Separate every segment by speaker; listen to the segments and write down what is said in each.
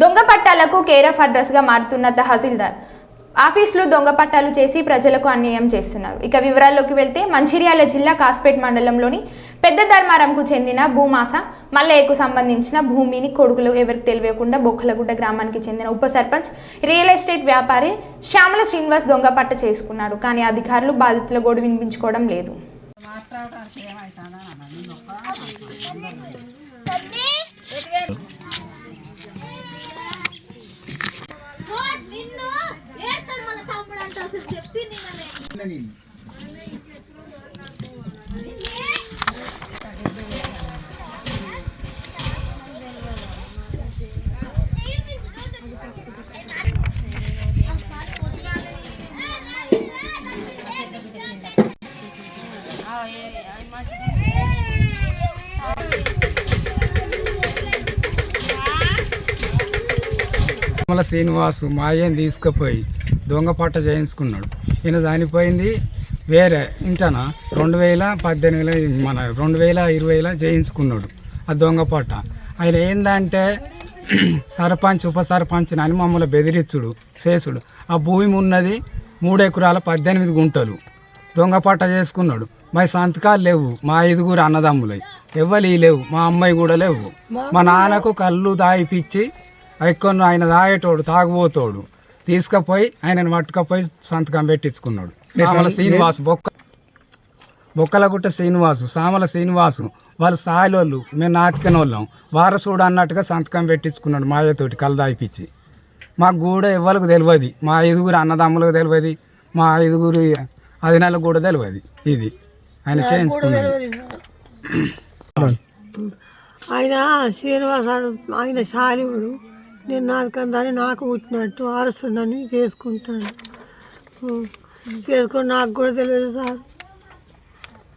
Speaker 1: దొంగ పట్టాలకు care of అడ్రస్గా మారుతున్న తహసీల్దార్. ఆఫీసులు దొంగ పట్టాలు చేసి ప్రజలకు అన్యాయం చేస్తున్నారు. ఇక వివరాల్లోకి వెళ్తే మంచిర్యాల జిల్లా కాస్పేట్ మండలంలోని పెద్ద ధర్మారంకు చెందిన భూమాస మల్లయ్యకు సంబంధించిన భూమిని కొడుకులు ఎవరికి తెలియకుండా బొక్కలగుడ్డ గ్రామానికి చెందిన ఉప సర్పంచ్ రియల్ ఎస్టేట్ వ్యాపారి శ్యామల శ్రీనివాస్ దొంగ పట్ట చేసుకున్నాడు. కానీ అధికారులు బాధితుల గోడు వినిపించుకోవడం లేదు.
Speaker 2: నిన్ననే
Speaker 3: తిరుమల శ్రీనివాసు మాయని తీసుకుపోయి దొంగ పట్ట చేయించుకున్నాడు. ఈయన చనిపోయింది వేరే ఇంటన? రెండు వేల పద్దెనిమిదిలో మన రెండు వేల ఇరవైలో చేయించుకున్నాడు ఆ దొంగ పట్ట ఆయన ఏందంటే సర్పంచ్ ఉప సర్పంచ్ అని మమ్మల్ని బెదిరించుడు చేసుడు. ఆ భూమి ఉన్నది మూడు ఎకరాల పద్దెనిమిది గుంటలు. దొంగ పట్ట చేసుకున్నాడు. మా సంతకాలు లేవు. మా ఐదుగురు అన్నదమ్ములు. ఎవ్వరు లేవు. మా అమ్మాయి కూడా లేవు. మా నాన్నకు కళ్ళు దాయిపిచ్చి ఎక్కువ ఆయన తాగేటోడు తాగుబోతోడు. తీసుకుపోయి ఆయనను పట్టుకపోయి సంతకం పెట్టించుకున్నాడు. సామల శ్రీనివాస్ బొక్క బొక్కలగుట్ట శ్రీనివాసు సామల శ్రీనివాసు వాళ్ళు సాయలోళ్ళు మేము నాతికని వాళ్ళం వారసుడు అన్నట్టుగా సంతకం పెట్టించుకున్నాడు మాయతోటి కళ్ళు దాయిపిచ్చి మాకు కూడా ఎవ్వరికి తెలియదు మా ఐదుగురు అన్నదమ్ములకు తెలియదు మా ఐదుగురు అదినాలకు కూడా తెలియదు ఇది ఆయన చేయించుకున్నాడు
Speaker 4: ఆయన శ్రీనివాసాడు ఆయన శాలివుడు నేను నాకందని నాకు పుట్టినట్టు ఆరుస్తుందని చేసుకుంటాడు. ఉం. చేసుకొని నాకు కూడా తెలియదు సార్.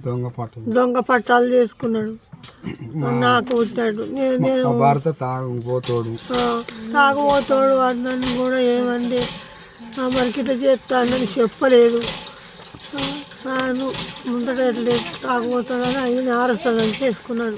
Speaker 3: దొంగ పట్టు.
Speaker 4: దొంగ పట్టాలు చేసుకున్నాడు. నాకు పుట్టినట్టు. నేను నేను
Speaker 3: భర్త తాగుబోతోడు
Speaker 4: ఆ, తాగుబోతాడు అన్నని కూడా ఏమండి? మనకి ఇట్లా చేస్తానని చెప్పలేదు. ఆ, నాను ముందట ఎట్లా తాగుబోతాడని ఆయన ఆరుస్తాడని చేసుకున్నాడు.